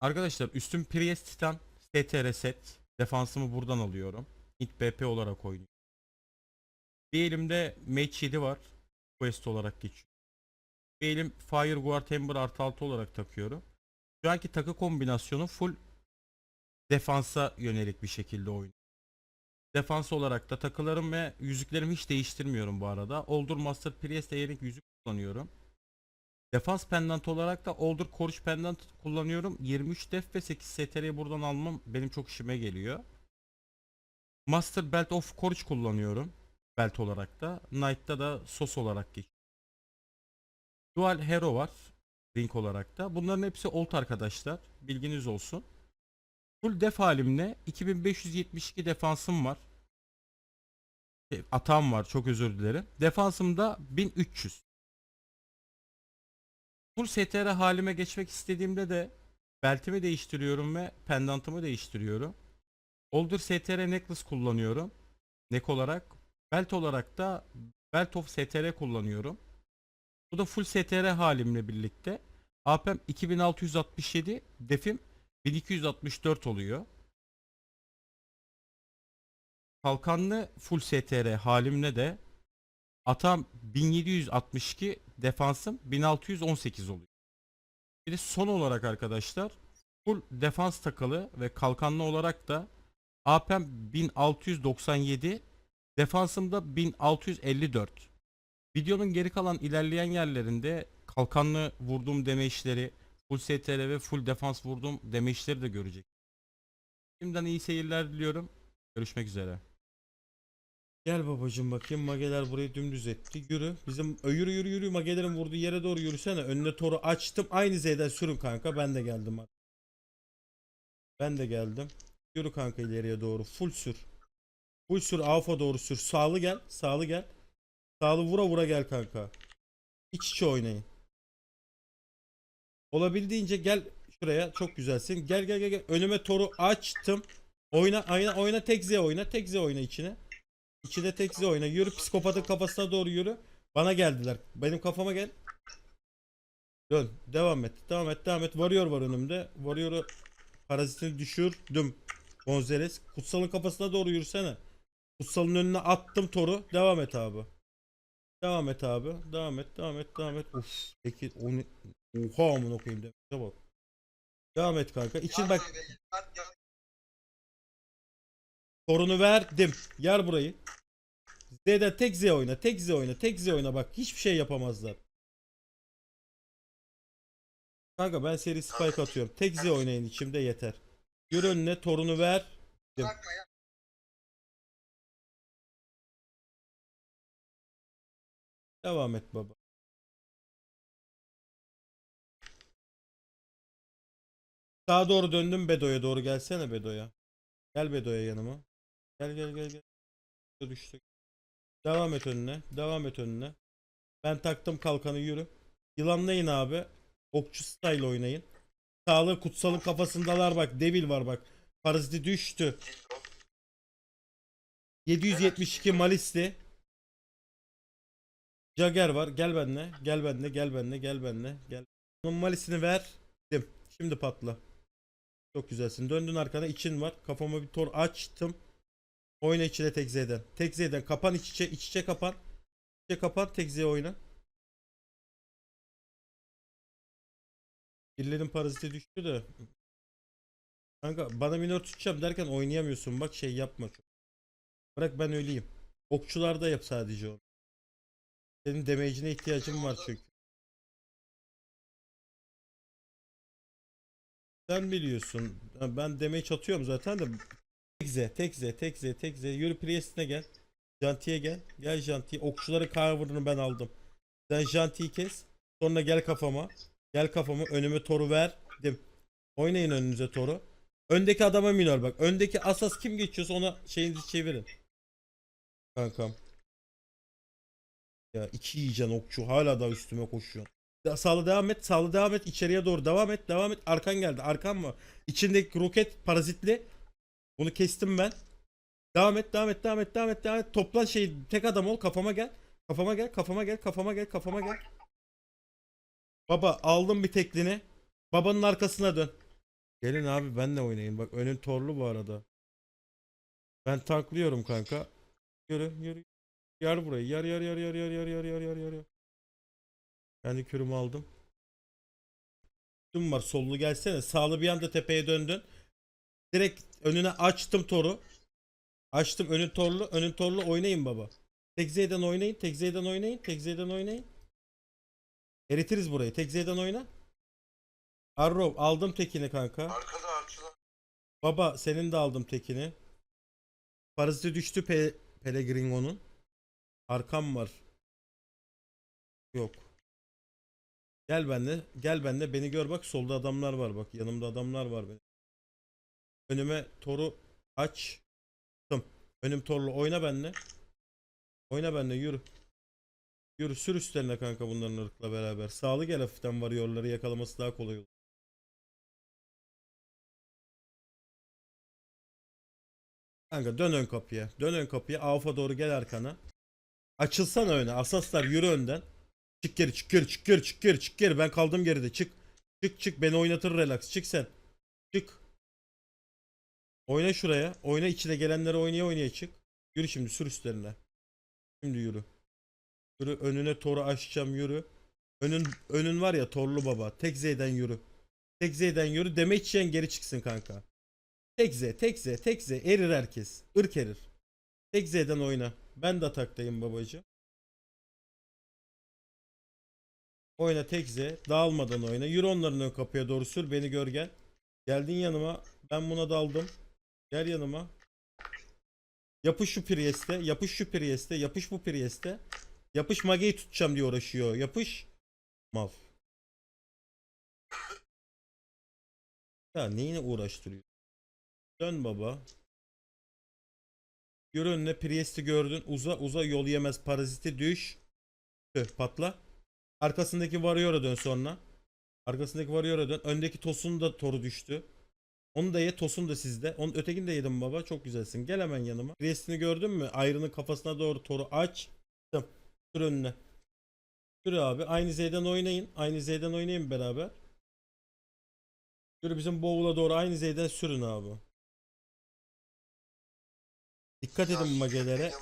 Arkadaşlar üstüm Priest Titan STR set. Defansımı buradan alıyorum. Hit BP olarak oynuyorum. Bir elimde Mage 7 var. Quest olarak geçiyor. Bir elim Fire Guard Ember artı 6 olarak takıyorum. Şu anki takı kombinasyonu full defansa yönelik bir şekilde oynuyorum. Defans olarak da takılarım ve yüzüklerimi hiç değiştirmiyorum bu arada. Oldur Master Priest eğerek yüzük kullanıyorum. Defans pendant olarak da Oldur Koruş pendant kullanıyorum. 23 def ve 8 STR'yi buradan almam benim çok işime geliyor. Master Belt of Koruş kullanıyorum. Belt olarak da. Knight'ta da sos olarak geçiyor. Dual Hero var. Ring olarak da. Bunların hepsi old arkadaşlar. Bilginiz olsun. Full def halimle 2572 defansım var. Şey, Atam var çok özür dilerim. Defansımda 1300. Full STR halime geçmek istediğimde de beltimi değiştiriyorum ve pendantımı değiştiriyorum. Oldur STR necklace kullanıyorum. Neck olarak. Belt olarak da Belt of STR kullanıyorum. Bu da full STR halimle birlikte. APM 2667, defim 1264 oluyor. Kalkanlı full STR halimle de atam 1762, defansım 1618 oluyor. Bir de son olarak arkadaşlar full defans takılı ve kalkanlı olarak da APM 1697, defansımda 1654. Videonun geri kalan ilerleyen yerlerinde kalkanlı vurduğum demeçleri, full STR ve full defans vurduğum demeçleri de görecek. Şimdiden iyi seyirler diliyorum. Görüşmek üzere. Gel babacım bakayım mageler burayı dümdüz etti. Yürü. Bizim yürü yürü yürü magelerin vurduğu yere doğru yürüsene. Önüne toru açtım. Aynı Z'den sürün kanka. Ben de geldim. Ben de geldim. Yürü kanka ileriye doğru. Full sür. Full sür. Alfa doğru sür. Sağlı gel. Sağlı gel. Sağlı vura vura gel kanka. İç içe oynayın. Olabildiğince gel şuraya. Çok güzelsin. Gel gel gel gel. Önüme toru açtım. Oyna oyna oyna tek Z oyna. Tek Z oyna içine. İçine tek oyna. Yürü psikopatın kafasına doğru yürü. Bana geldiler. Benim kafama gel. Dön. Devam et. Devam et. Devam et. Warrior var önümde. Warrior'u parazitini düşürdüm. Gonzales. Kutsalın kafasına doğru yürüsene. Kutsalın önüne attım toru. Devam et abi. Devam et abi. Devam et. Devam et. Devam et. Uf. Peki o ne? Oha amına koyayım bak. Devam et kanka. İçin bak. Torunu verdim. Yer burayı. Z'den tek Z oyna. Tek Z oyna. Tek Z oyna bak. Hiçbir şey yapamazlar. Kanka ben seri spike atıyorum. Tek Z oynayın içimde yeter. Yürü önüne torunu ver. Devam et baba. Sağa doğru döndüm Bedo'ya doğru gelsene Bedo'ya. Gel Bedo'ya yanıma. Gel gel gel gel. Düştük. Devam et önüne. Devam et önüne. Ben taktım kalkanı yürü. Yılanlayın abi. Okçu style oynayın. Sağlığı kutsalın kafasındalar bak. Devil var bak. Paraziti düştü. 772 Malisli. Jagger var. Gel benle. Gel benle. Gel benle. Gel benle. Gel. Onun Malisini verdim. Şimdi patla. Çok güzelsin. Döndün arkana. için var. Kafama bir tor açtım. Oyna içine tek Z'den. Tek Z'den. Kapan iç içe. iç içe kapan. İç içe kapan. Tek Z oyna. Birilerinin paraziti düştü de. Kanka bana minör tutacağım derken oynayamıyorsun. Bak şey yapma. Bırak ben öleyim. Okçularda yap sadece onu. Senin damage'ine ihtiyacım var çünkü. Sen biliyorsun. Ben damage atıyorum zaten de. Tek Z, tek Z, tek Z, tek Z. Yürü Priest'ine gel. Janti'ye gel. Gel Janti'ye. Okçuları cover'ını ben aldım. Sen Janti'yi kes. Sonra gel kafama. Gel kafama. Önüme toru verdim. Oynayın önünüze toru. Öndeki adama minör bak. Öndeki asas kim geçiyorsa ona şeyinizi çevirin. Kankam. Ya iki yiyeceksin okçu. Hala da üstüme koşuyor. Sağlı devam et. Sağlı devam et. içeriye doğru devam et. Devam et. Arkan geldi. Arkan mı? İçindeki roket parazitli. Bunu kestim ben. Devam et. Devam et. Devam et. Devam et. Devam et. Toplan şey tek adam ol. Kafama gel. Kafama gel. Kafama gel. Kafama gel. Kafama gel. Baba aldım bir teklini. Babanın arkasına dön. Gelin abi benle oynayın. Bak önün torlu bu arada. Ben tanklıyorum kanka. Yürü yürü. Yar burayı. Yar yar yar yar yar yar yar yar yar. yar. Kendi kürümü aldım. Tüm var sollu gelsene. Sağlı bir anda tepeye döndün. Direkt önüne açtım toru. Açtım önün torlu. Önün torlu oynayın baba. Tek Z'den oynayın. Tek Z'den oynayın. Tek Z'den oynayın. Eritiriz burayı. Tek Z'den oyna. Arrow aldım tekini kanka. Arkada avcılar. Baba senin de aldım tekini. Paraziti düştü Pe Pellegrino'nun. Arkam var. Yok. Gel benle. Gel benle. Beni gör bak. Solda adamlar var bak. Yanımda adamlar var benim. Önüme toru aç. Tım. Önüm torlu. Oyna benle. Oyna benle. Yürü. Yürü. Sür üstlerine kanka bunların ırkla beraber. Sağlı gel hafiften varıyorları yakalaması daha kolay olur. Kanka dön ön kapıya. Dön ön kapıya. Alfa doğru gel arkana. Açılsana öne. Asaslar yürü önden. Çık geri çık geri çık geri çık geri çık geri. Ben kaldım geride. Çık. Çık çık. Beni oynatır relax. Çık sen. Çık. Oyna şuraya. Oyna içine gelenleri oynaya oynaya çık. Yürü şimdi sür üstlerine. Şimdi yürü. Yürü önüne toru açacağım yürü. Önün önün var ya torlu baba. Tek Z'den yürü. Tek Z'den yürü. Deme içeceğin geri çıksın kanka. Tek Z, tek Z, tek Z. Erir herkes. Irk erir. Tek Z'den oyna. Ben de ataktayım babacığım. Oyna tek Z. Dağılmadan oyna. Yürü onların ön kapıya doğru sür. Beni gör gel. Geldin yanıma. Ben buna daldım. Gel yanıma. Yapış şu Priest'e. Yapış şu Priest'e. Yapış bu Priest'e. Yapış Mage'yi tutacağım diye uğraşıyor. Yapış. Mal. Ya neyine uğraştırıyor? Dön baba. Yürü önüne Priest'i gördün. Uza uza yol yemez. Paraziti düş. Tüh, patla. Arkasındaki Warrior'a dön sonra. Arkasındaki Warrior'a dön. Öndeki Tosun da toru düştü. Onu da ye. Tosun da sizde. Onun ötekini de yedim baba. Çok güzelsin. Gel hemen yanıma. Priest'ini gördün mü? Ayrının kafasına doğru toru aç. Tamam. Sür önüne. Sür abi. Aynı Z'den oynayın. Aynı Z'den oynayın beraber. Yürü bizim Bowl'a doğru aynı Z'den sürün abi. Dikkat edin magelere.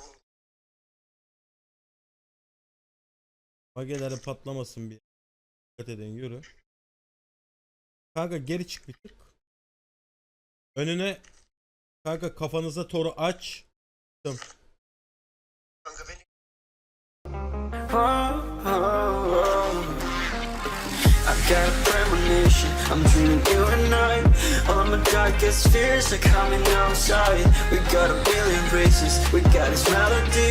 Magelere patlamasın bir. Dikkat edin yürü. Kanka geri çık bir. Önüne kanka kafanıza toru aç. Tamam. I'm dreaming you and I. All my darkest fears are coming outside. We got a billion races, we got this melody